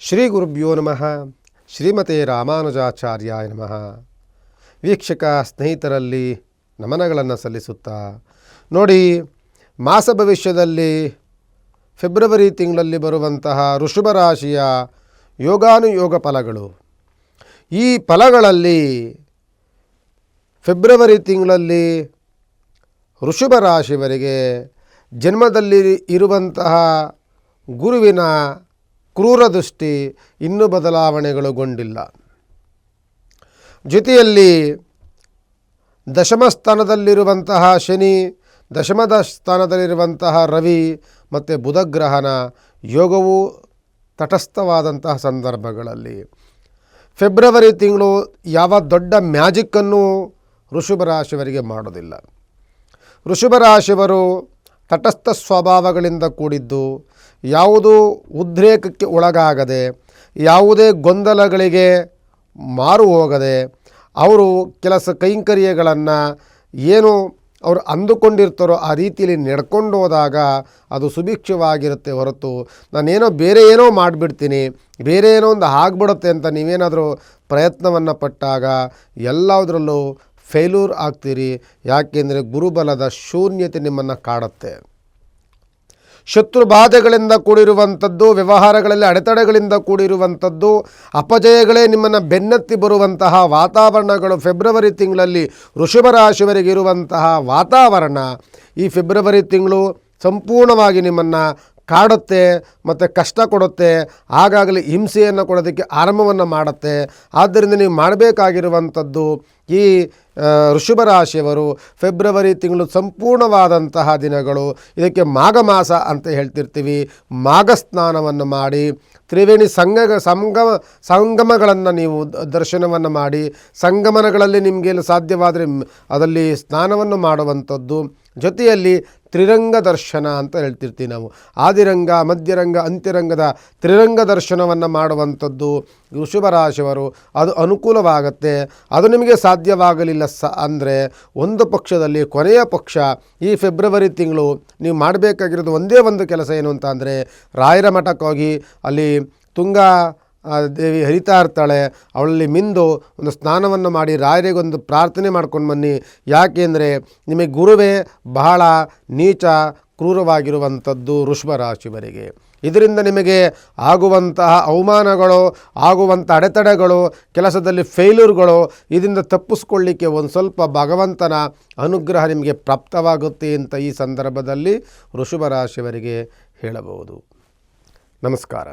ಶ್ರೀ ಗುರುಭ್ಯೋ ನಮಃ ಶ್ರೀಮತೆ ರಾಮಾನುಜಾಚಾರ್ಯಾಯ ನಮಃ ವೀಕ್ಷಕ ಸ್ನೇಹಿತರಲ್ಲಿ ನಮನಗಳನ್ನು ಸಲ್ಲಿಸುತ್ತಾ, ನೋಡಿ, ಮಾಸ ಭವಿಷ್ಯದಲ್ಲಿ ಫೆಬ್ರವರಿ ತಿಂಗಳಲ್ಲಿ ಬರುವಂತಹ ಋಷಭ ರಾಶಿಯ ಯೋಗಾನುಯೋಗ ಫಲಗಳು. ಈ ಫಲಗಳಲ್ಲಿ ಫೆಬ್ರವರಿ ತಿಂಗಳಲ್ಲಿ ಋಷಭ ರಾಶಿಯವರಿಗೆ ಜನ್ಮದಲ್ಲಿ ಇರುವಂತಹ ಗುರುವಿನ ಕ್ರೂರ ದೃಷ್ಟಿ ಇನ್ನೂ ಬದಲಾವಣೆಗಳುಗೊಂಡಿಲ್ಲ. ಜೊತೆಯಲ್ಲಿ ದಶಮಸ್ಥಾನದಲ್ಲಿರುವಂತಹ ಶನಿ ದಶಮದ ಸ್ಥಾನದಲ್ಲಿರುವಂತಹ ರವಿ ಮತ್ತು ಬುಧಗ್ರಹನ ಯೋಗವು ತಟಸ್ಥವಾದಂತಹ ಸಂದರ್ಭಗಳಲ್ಲಿ. ಫೆಬ್ರವರಿ ತಿಂಗಳು ಯಾವ ದೊಡ್ಡ ಮ್ಯಾಜಿಕ್ಕನ್ನು ಋಷಭ ರಾಶಿಯವರಿಗೆ ಮಾಡೋದಿಲ್ಲ. ಋಷಭ ರಾಶಿಯವರು ತಟಸ್ಥ ಸ್ವಭಾವಗಳಿಂದ ಕೂಡಿದ್ದು ಯಾವುದೂ ಉದ್ರೇಕಕ್ಕೆ ಒಳಗಾಗದೆ, ಯಾವುದೇ ಗೊಂದಲಗಳಿಗೆ ಮಾರು ಹೋಗದೆ, ಅವರು ಕೆಲಸ ಕೈಂಕರ್ಯಗಳನ್ನು ಏನು ಅವರು ಅಂದುಕೊಂಡಿರ್ತಾರೋ ಆ ರೀತಿಯಲ್ಲಿ ನಡ್ಕೊಂಡು ಹೋದಾಗ ಅದು ಸುಭಿಕ್ಷವಾಗಿರುತ್ತೆ ಹೊರತು ನಾನೇನೋ ಬೇರೆ ಏನೋ ಮಾಡಿಬಿಡ್ತೀನಿ, ಬೇರೆ ಏನೋ ಒಂದು ಆಗ್ಬಿಡುತ್ತೆ ಅಂತ ನೀವೇನಾದರೂ ಪ್ರಯತ್ನವನ್ನು ಪಟ್ಟಾಗ ಎಲ್ಲದರಲ್ಲೂ ಫೇಲ್ಯೂರ್ ಆಗ್ತೀರಿ. ಯಾಕೆಂದರೆ ಗುರುಬಲದ ಶೂನ್ಯತೆ ನಿಮ್ಮನ್ನು ಕಾಡುತ್ತೆ. ಶತ್ರು ಬಾಧೆಗಳಿಂದ ಕೂಡಿರುವಂಥದ್ದು, ವ್ಯವಹಾರಗಳಲ್ಲಿ ಅಡೆತಡೆಗಳಿಂದ ಕೂಡಿರುವಂಥದ್ದು, ಅಪಜಯಗಳೇ ನಿಮ್ಮನ್ನು ಬೆನ್ನತ್ತಿ ಬರುವಂತಹ ವಾತಾವರಣಗಳು ಫೆಬ್ರವರಿ ತಿಂಗಳಲ್ಲಿ ವೃಷಭ ರಾಶಿಯವರಿಗೆ ಇರುವಂತಹ ವಾತಾವರಣ. ಈ ಫೆಬ್ರವರಿ ತಿಂಗಳು ಸಂಪೂರ್ಣವಾಗಿ ನಿಮ್ಮನ್ನು ಕಾಡುತ್ತೆ, ಮತ್ತು ಕಷ್ಟ ಕೊಡುತ್ತೆ ಆಗಾಗಲೇ ಹಿಂಸೆಯನ್ನು ಕೊಡೋದಕ್ಕೆ ಆರಂಭವನ್ನು ಮಾಡುತ್ತೆ. ಆದ್ದರಿಂದ ನೀವು ಮಾಡಬೇಕಾಗಿರುವಂಥದ್ದು ಈ ಋಷಭ ರಾಶಿಯವರು ಫೆಬ್ರವರಿ ತಿಂಗಳು ಸಂಪೂರ್ಣವಾದಂತಹ ದಿನಗಳು. ಇದಕ್ಕೆ ಮಾಘ ಮಾಸ ಅಂತ ಹೇಳ್ತಿರ್ತೀವಿ. ಮಾಘ ಸ್ನಾನವನ್ನು ಮಾಡಿ, ತ್ರಿವೇಣಿ ಸಂಗ ಸಂಗಮ ಸಂಗಮಗಳನ್ನು ನೀವು ದರ್ಶನವನ್ನು ಮಾಡಿ, ಸಂಗಮನಗಳಲ್ಲಿ ನಿಮಗೇನು ಸಾಧ್ಯವಾದರೆ ಅದರಲ್ಲಿ ಸ್ನಾನವನ್ನು ಮಾಡುವಂಥದ್ದು. ಜೊತೆಯಲ್ಲಿ ತ್ರಿರಂಗ ದರ್ಶನ ಅಂತ ಹೇಳ್ತಿರ್ತೀವಿ ನಾವು. ಆದಿರಂಗ, ಮಧ್ಯರಂಗ, ಅಂತ್ಯರಂಗದ ತ್ರಿರಂಗ ದರ್ಶನವನ್ನು ಮಾಡುವಂಥದ್ದು ವೃಷಭ ರಾಶಿಯವರು ಅದು ಅನುಕೂಲವಾಗುತ್ತೆ. ಅದು ನಿಮಗೆ ಸಾಧ್ಯವಾಗಲಿಲ್ಲ ಸ ಅಂದರೆ ಒಂದು ಪಕ್ಷದಲ್ಲಿ ಕೊನೆಯ ಪಕ್ಷ ಈ ಫೆಬ್ರವರಿ ತಿಂಗಳು ನೀವು ಮಾಡಬೇಕಾಗಿರೋದು ಒಂದೇ ಒಂದು ಕೆಲಸ ಏನು ಅಂತ ಅಂದರೆ ರಾಯರ ಮಠಕ್ಕೆ ಹೋಗಿ ಅಲ್ಲಿ ತುಂಗ ದೇವಿ ಹರಿತಾ ಇರ್ತಾಳೆ, ಅವಳಲ್ಲಿ ಮಿಂದು ಒಂದು ಸ್ನಾನವನ್ನು ಮಾಡಿ ರಾಯರಿಗೊಂದು ಪ್ರಾರ್ಥನೆ ಮಾಡ್ಕೊಂಡು ಬನ್ನಿ. ಯಾಕೆಂದರೆ ನಿಮಗೆ ಗುರುವೇ ಬಹಳ ನೀಚ ಕ್ರೂರವಾಗಿರುವಂಥದ್ದು ವೃಷಭ ರಾಶಿವರಿಗೆ ಇದರಿಂದ ನಿಮಗೆ ಆಗುವಂತಹ ಅವಮಾನಗಳು, ಆಗುವಂಥ ಅಡೆತಡೆಗಳು, ಕೆಲಸದಲ್ಲಿ ಫೇಲ್ಯೂರ್ಗಳು ಇದರಿಂದ ತಪ್ಪಿಸ್ಕೊಳ್ಳಿಕ್ಕೆ ಒಂದು ಸ್ವಲ್ಪ ಭಗವಂತನ ಅನುಗ್ರಹ ನಿಮಗೆ ಪ್ರಾಪ್ತವಾಗುತ್ತೆ ಅಂತ ಈ ಸಂದರ್ಭದಲ್ಲಿ ವೃಷಭ ರಾಶಿಯವರಿಗೆ ಹೇಳಬಹುದು. ನಮಸ್ಕಾರ.